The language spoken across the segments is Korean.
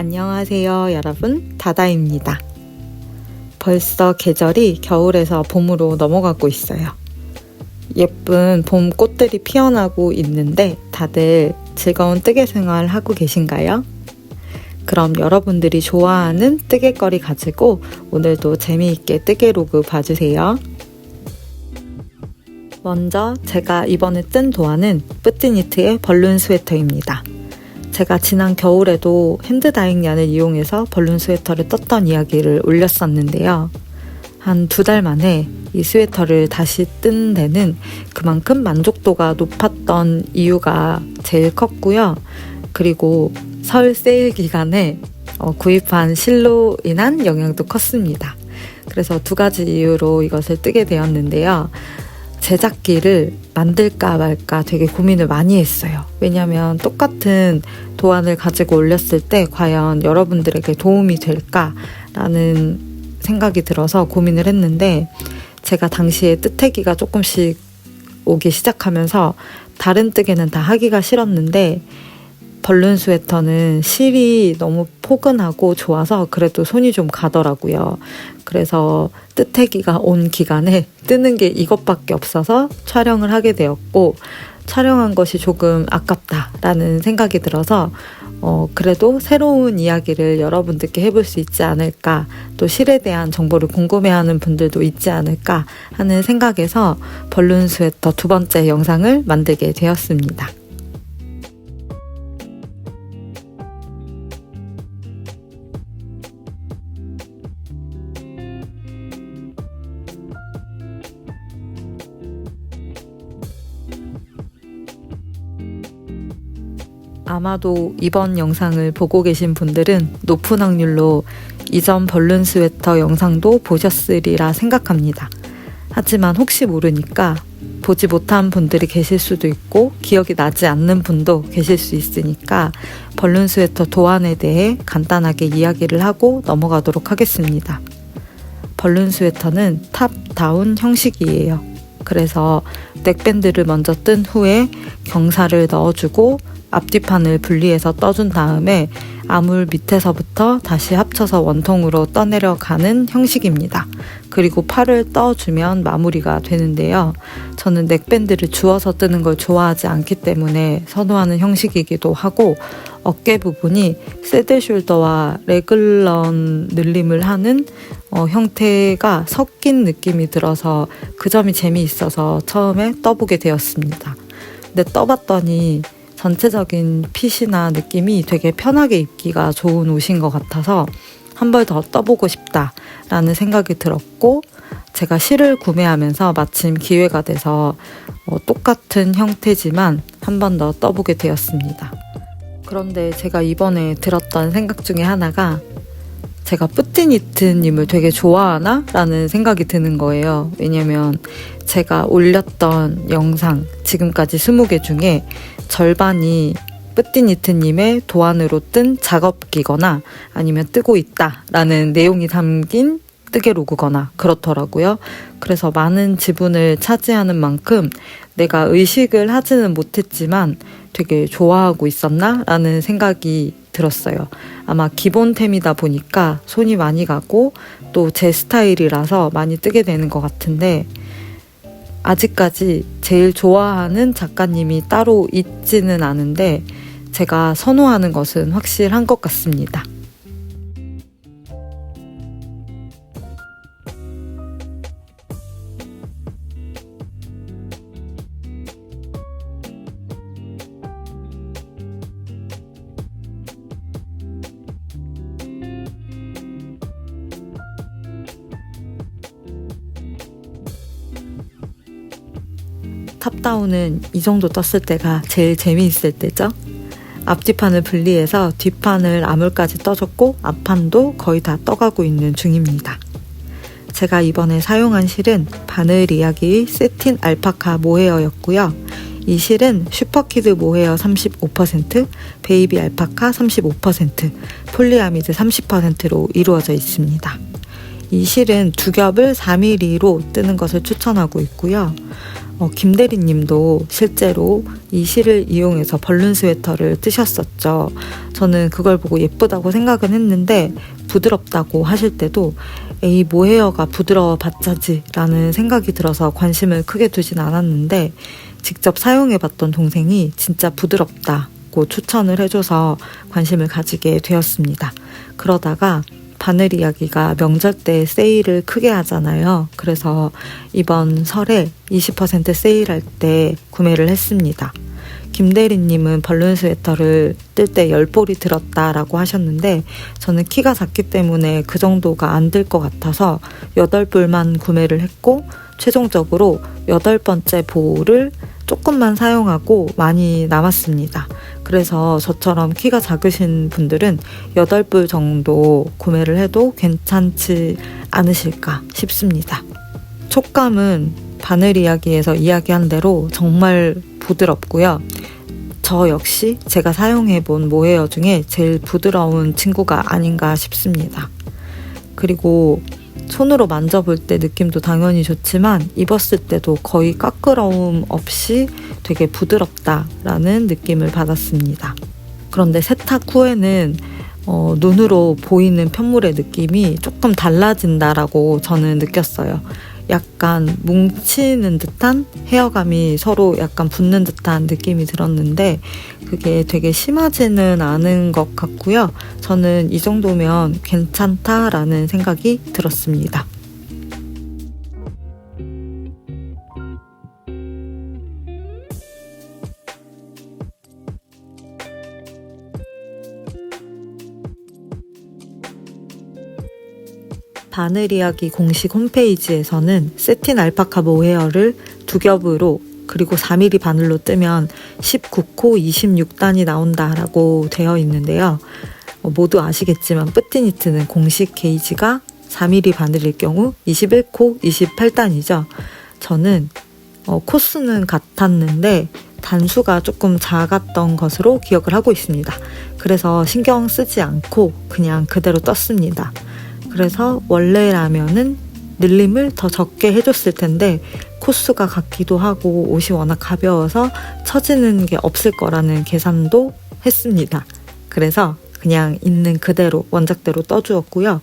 안녕하세요, 여러분. 다다입니다. 벌써 계절이 겨울에서 봄으로 넘어가고 있어요. 예쁜 봄 꽃들이 피어나고 있는데 다들 즐거운 뜨개 생활 하고 계신가요? 그럼 여러분들이 좋아하는 뜨개거리 가지고 오늘도 재미있게 뜨개 로그 봐주세요. 먼저 제가 이번에 뜬 도안은 뿌띠니트의 벌룬 스웨터입니다. 제가 지난 겨울에도 핸드다잉 얀을 이용해서 벌룬 스웨터를 떴던 이야기를 올렸었는데요. 한 두 달 만에 이 스웨터를 다시 뜬 데는 그만큼 만족도가 높았던 이유가 제일 컸고요. 그리고 설 세일 기간에 어, 구입한 실로 인한 영향도 컸습니다. 그래서 두 가지 이유로 이것을 뜨게 되었는데요. 제작기를 만들까 말까 되게 고민을 많이 했어요. 왜냐하면 똑같은 도안을 가지고 올렸을 때 과연 여러분들에게 도움이 될까라는 생각이 들어서 고민을 했는데 제가 당시에 뜨태기가 조금씩 오기 시작하면서 다른 뜨개는 다 하기가 싫었는데 벌룬 스웨터는 실이 너무 포근하고 좋아서 그래도 손이 좀 가더라고요. 그래서 뜨태기가 온 기간에 뜨는 게 이것밖에 없어서 촬영을 하게 되었고 촬영한 것이 조금 아깝다라는 생각이 들어서 어, 그래도 새로운 이야기를 여러분들께 해볼 수 있지 않을까, 또 실에 대한 정보를 궁금해하는 분들도 있지 않을까 하는 생각에서 벌룬 스웨터 두 번째 영상을 만들게 되었습니다. 아마도 이번 영상을 보고 계신 분들은 높은 확률로 이전 벌룬 스웨터 영상도 보셨으리라 생각합니다. 하지만 혹시 모르니까 보지 못한 분들이 계실 수도 있고 기억이 나지 않는 분도 계실 수 있으니까 벌룬 스웨터 도안에 대해 간단하게 이야기를 하고 넘어가도록 하겠습니다. 벌룬 스웨터는 탑 다운 형식이에요. 그래서 넥밴드를 먼저 뜬 후에 경사를 넣어주고 앞뒤판을 분리해서 떠준 다음에 아물 밑에서부터 다시 합쳐서 원통으로 떠내려가는 형식입니다. 그리고 팔을 떠주면 마무리가 되는데요. 저는 넥밴드를 주워서 뜨는 걸 좋아하지 않기 때문에 선호하는 형식이기도 하고 어깨 부분이 새드 숄더와 레글런 늘림을 하는 어, 형태가 섞인 느낌이 들어서 그 점이 재미있어서 처음에 떠보게 되었습니다. 근데 떠봤더니 전체적인 핏이나 느낌이 되게 편하게 입기가 좋은 옷인 것 같아서 한 벌 더 떠보고 싶다라는 생각이 들었고 제가 실을 구매하면서 마침 기회가 돼서 어, 똑같은 형태지만 한 번 더 떠보게 되었습니다. 그런데 제가 이번에 들었던 생각 중에 하나가 제가 뿌띠니트님을 되게 좋아하나? 라는 생각이 드는 거예요. 왜냐면 제가 올렸던 영상, 지금까지 20개 중에 절반이 뿌띠니트님의 도안으로 뜬 작업기거나 아니면 뜨고 있다 라는 내용이 담긴 뜨개 로그거나 그렇더라고요. 그래서 많은 지분을 차지하는 만큼 내가 의식을 하지는 못했지만 되게 좋아하고 있었나? 라는 생각이 들었어요. 아마 기본템이다 보니까 손이 많이 가고 또 제 스타일이라서 많이 뜨게 되는 것 같은데 아직까지 제일 좋아하는 작가님이 따로 있지는 않은데 제가 선호하는 것은 확실한 것 같습니다. 탑다운은 이 정도 떴을 때가 제일 재미있을 때죠. 앞뒤판을 분리해서 뒷판을 아물까지 떠줬고 앞판도 거의 다 떠가고 있는 중입니다. 제가 이번에 사용한 실은 바늘 이야기 세틴 알파카 모헤어였고요. 이 실은 슈퍼키드 모헤어 35%, 베이비 알파카 35%, 폴리아미드 30%로 이루어져 있습니다. 이 실은 두 겹을 4mm로 뜨는 것을 추천하고 있고요. 어, 김대리님도 실제로 이 실을 이용해서 벌룬 스웨터를 뜨셨었죠. 저는 그걸 보고 예쁘다고 생각은 했는데 부드럽다고 하실 때도 에이 모헤어가 부드러워 봤자지 라는 생각이 들어서 관심을 크게 두진 않았는데 직접 사용해봤던 동생이 진짜 부드럽다고 추천을 해줘서 관심을 가지게 되었습니다. 그러다가 바늘 이야기가 명절 때 세일을 크게 하잖아요. 그래서 이번 설에 20% 세일할 때 구매를 했습니다. 김대리님은 벌룬 스웨터를 뜰때 열볼이 들었다라고 하셨는데 저는 키가 작기 때문에 그 정도가 안 들 것 같아서 8볼만 구매를 했고 최종적으로 여덟 번째 볼을 조금만 사용하고 많이 남았습니다. 그래서 저처럼 키가 작으신 분들은 8불 정도 구매를 해도 괜찮지 않으실까 싶습니다. 촉감은 바늘 이야기에서 이야기한 대로 정말 부드럽고요. 저 역시 제가 사용해본 모헤어 중에 제일 부드러운 친구가 아닌가 싶습니다. 그리고 손으로 만져볼 때 느낌도 당연히 좋지만 입었을 때도 거의 까끄러움 없이 되게 부드럽다라는 느낌을 받았습니다. 그런데 세탁 후에는 어, 눈으로 보이는 편물의 느낌이 조금 달라진다라고 저는 느꼈어요. 약간 뭉치는 듯한 헤어감이 서로 약간 붙는 듯한 느낌이 들었는데 그게 되게 심하지는 않은 것 같고요. 저는 이 정도면 괜찮다라는 생각이 들었습니다. 바늘 이야기 공식 홈페이지에서는 세틴 알파카 모헤어를 두 겹으로 그리고 4mm 바늘로 뜨면 19코 26단이 나온다라고 되어 있는데요. 어, 모두 아시겠지만 뿌티니트는 공식 게이지가 4mm 바늘일 경우 21코 28단이죠. 저는 어, 코수는 같았는데 단수가 조금 작았던 것으로 기억을 하고 있습니다. 그래서 신경 쓰지 않고 그냥 그대로 떴습니다. 그래서 원래라면은 늘림을 더 적게 해줬을 텐데 코스가 같기도 하고 옷이 워낙 가벼워서 처지는 게 없을 거라는 계산도 했습니다. 그래서 그냥 있는 그대로 원작대로 떠주었고요.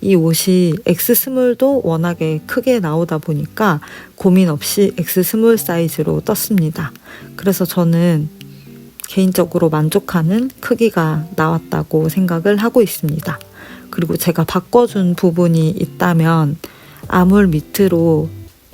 이 옷이 X 스몰도 워낙에 크게 나오다 보니까 고민 없이 X 스몰 사이즈로 떴습니다. 그래서 저는 개인적으로 만족하는 크기가 나왔다고 생각을 하고 있습니다. 그리고 제가 바꿔준 부분이 있다면 아물 밑으로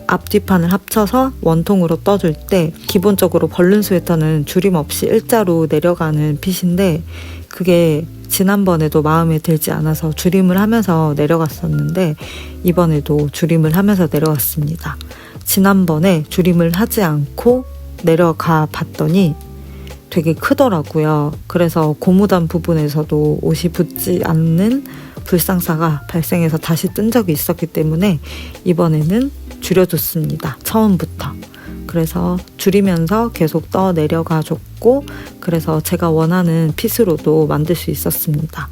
앞뒤판을 합쳐서 원통으로 떠줄 때 기본적으로 벌룬 스웨터는 줄임 없이 일자로 내려가는 핏인데 그게 지난번에도 마음에 들지 않아서 줄임을 하면서 내려갔었는데 이번에도 줄임을 하면서 내려갔습니다. 지난번에 줄임을 하지 않고 내려가 봤더니 되게 크더라고요. 그래서 고무단 부분에서도 옷이 붙지 않는 불상사가 발생해서 다시 뜬 적이 있었기 때문에 이번에는 줄여줬습니다. 처음부터. 그래서 줄이면서 계속 떠 내려가 줬고, 그래서 제가 원하는 핏으로도 만들 수 있었습니다.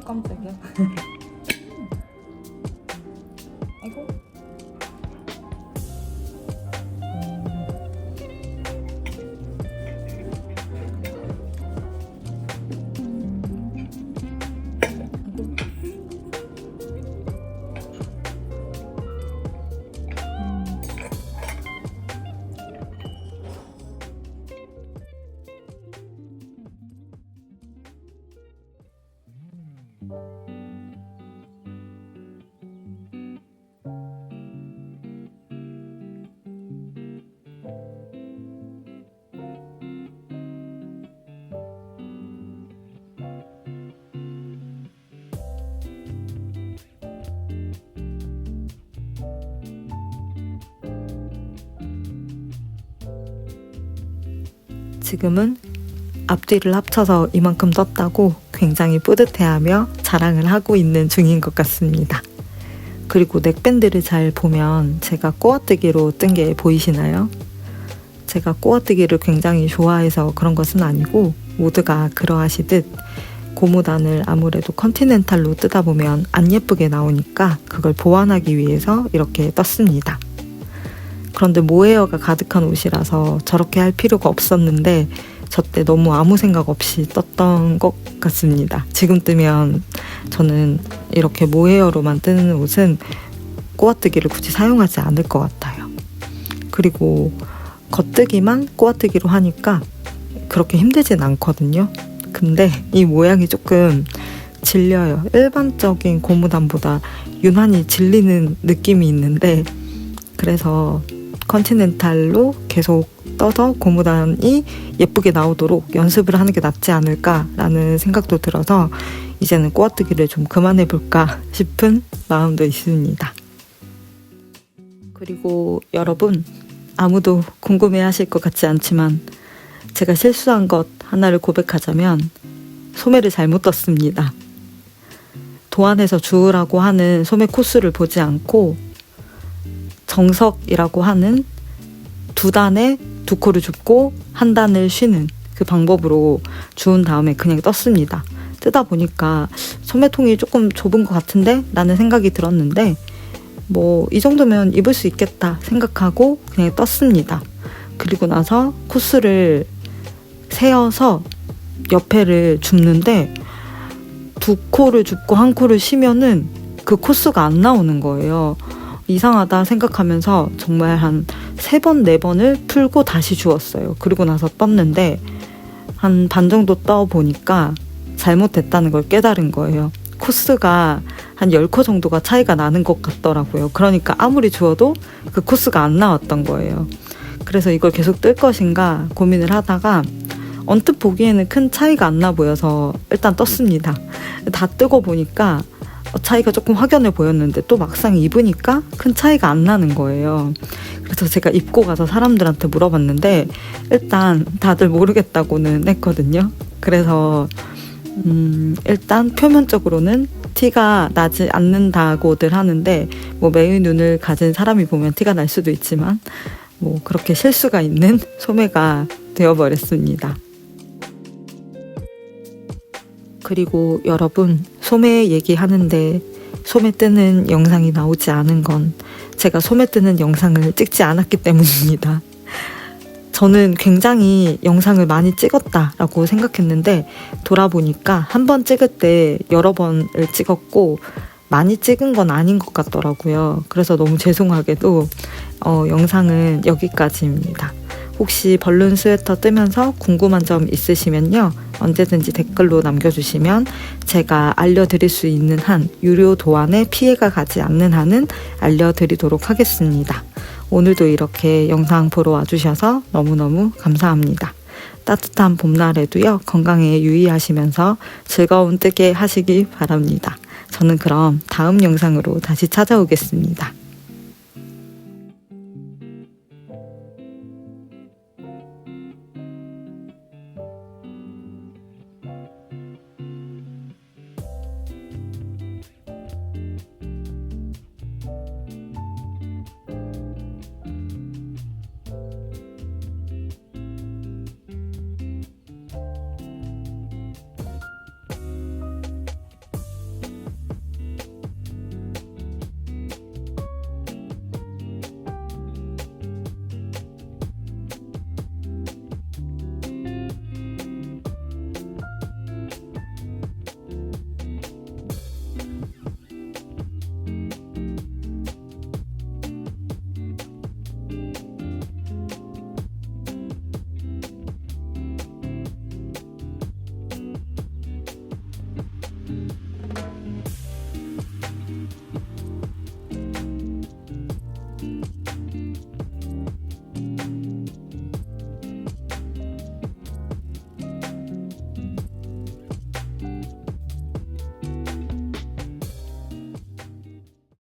깜짝이야. 지금은 앞뒤를 합쳐서 이만큼 떴다고 굉장히 뿌듯해하며 자랑을 하고 있는 중인 것 같습니다. 그리고 넥밴드를 잘 보면 제가 꼬아뜨기로 뜬 게 보이시나요? 제가 꼬아뜨기를 굉장히 좋아해서 그런 것은 아니고 모두가 그러하시듯 고무단을 아무래도 컨티넨탈로 뜨다 보면 안 예쁘게 나오니까 그걸 보완하기 위해서 이렇게 떴습니다. 그런데 모헤어가 가득한 옷이라서 저렇게 할 필요가 없었는데 저 때 너무 아무 생각 없이 떴던 것 같습니다. 지금 뜨면 저는 이렇게 모헤어로만 뜨는 옷은 꼬아뜨기를 굳이 사용하지 않을 것 같아요. 그리고 겉뜨기만 꼬아뜨기로 하니까 그렇게 힘들진 않거든요. 근데 이 모양이 조금 질려요. 일반적인 고무단보다 유난히 질리는 느낌이 있는데 그래서 컨티넨탈로 계속 떠서 고무단이 예쁘게 나오도록 연습을 하는 게 낫지 않을까라는 생각도 들어서 이제는 꼬아뜨기를 좀 그만해 볼까 싶은 마음도 있습니다. 그리고 여러분 아무도 궁금해 하실 것 같지 않지만 제가 실수한 것 하나를 고백하자면 소매를 잘못 떴습니다. 도안에서 주우라고 하는 소매 코스를 보지 않고 정석이라고 하는 두 단에 두 코를 줍고 한 단을 쉬는 그 방법으로 주운 다음에 그냥 떴습니다. 뜨다 보니까 소매통이 조금 좁은 것 같은데? 라는 생각이 들었는데 뭐 이 정도면 입을 수 있겠다 생각하고 그냥 떴습니다. 그리고 나서 코스를 세어서 옆에를 줍는데 두 코를 줍고 한 코를 쉬면은 그 코스가 안 나오는 거예요. 이상하다 생각하면서 정말 한 세 번, 네 번을 풀고 다시 주었어요. 그리고 나서 떴는데 한 반 정도 떠 보니까 잘못됐다는 걸 깨달은 거예요. 코스가 한 10코 정도가 차이가 나는 것 같더라고요. 그러니까 아무리 주어도 그 코스가 안 나왔던 거예요. 그래서 이걸 계속 뜰 것인가 고민을 하다가 언뜻 보기에는 큰 차이가 안 나 보여서 일단 떴습니다. 다 뜨고 보니까 차이가 조금 확연해 보였는데 또 막상 입으니까 큰 차이가 안 나는 거예요. 그래서 제가 입고 가서 사람들한테 물어봤는데 일단 다들 모르겠다고는 했거든요. 그래서 음, 일단 표면적으로는 티가 나지 않는다고들 하는데 뭐 매의 눈을 가진 사람이 보면 티가 날 수도 있지만 뭐 그렇게 실수가 있는 소매가 되어버렸습니다. 그리고 여러분 소매 얘기하는데 소매 뜨는 영상이 나오지 않은 건 제가 소매 뜨는 영상을 찍지 않았기 때문입니다. 저는 굉장히 영상을 많이 찍었다라고 생각했는데 돌아보니까 한 번 찍을 때 여러 번을 찍었고 많이 찍은 건 아닌 것 같더라고요. 그래서 너무 죄송하게도 어, 영상은 여기까지입니다. 혹시 벌룬 스웨터 뜨면서 궁금한 점 있으시면요. 언제든지 댓글로 남겨주시면 제가 알려드릴 수 있는 한 유료 도안에 피해가 가지 않는 한은 알려드리도록 하겠습니다. 오늘도 이렇게 영상 보러 와주셔서 너무너무 감사합니다. 따뜻한 봄날에도요, 건강에 유의하시면서 즐거운 뜨개 하시기 바랍니다. 저는 그럼 다음 영상으로 다시 찾아오겠습니다.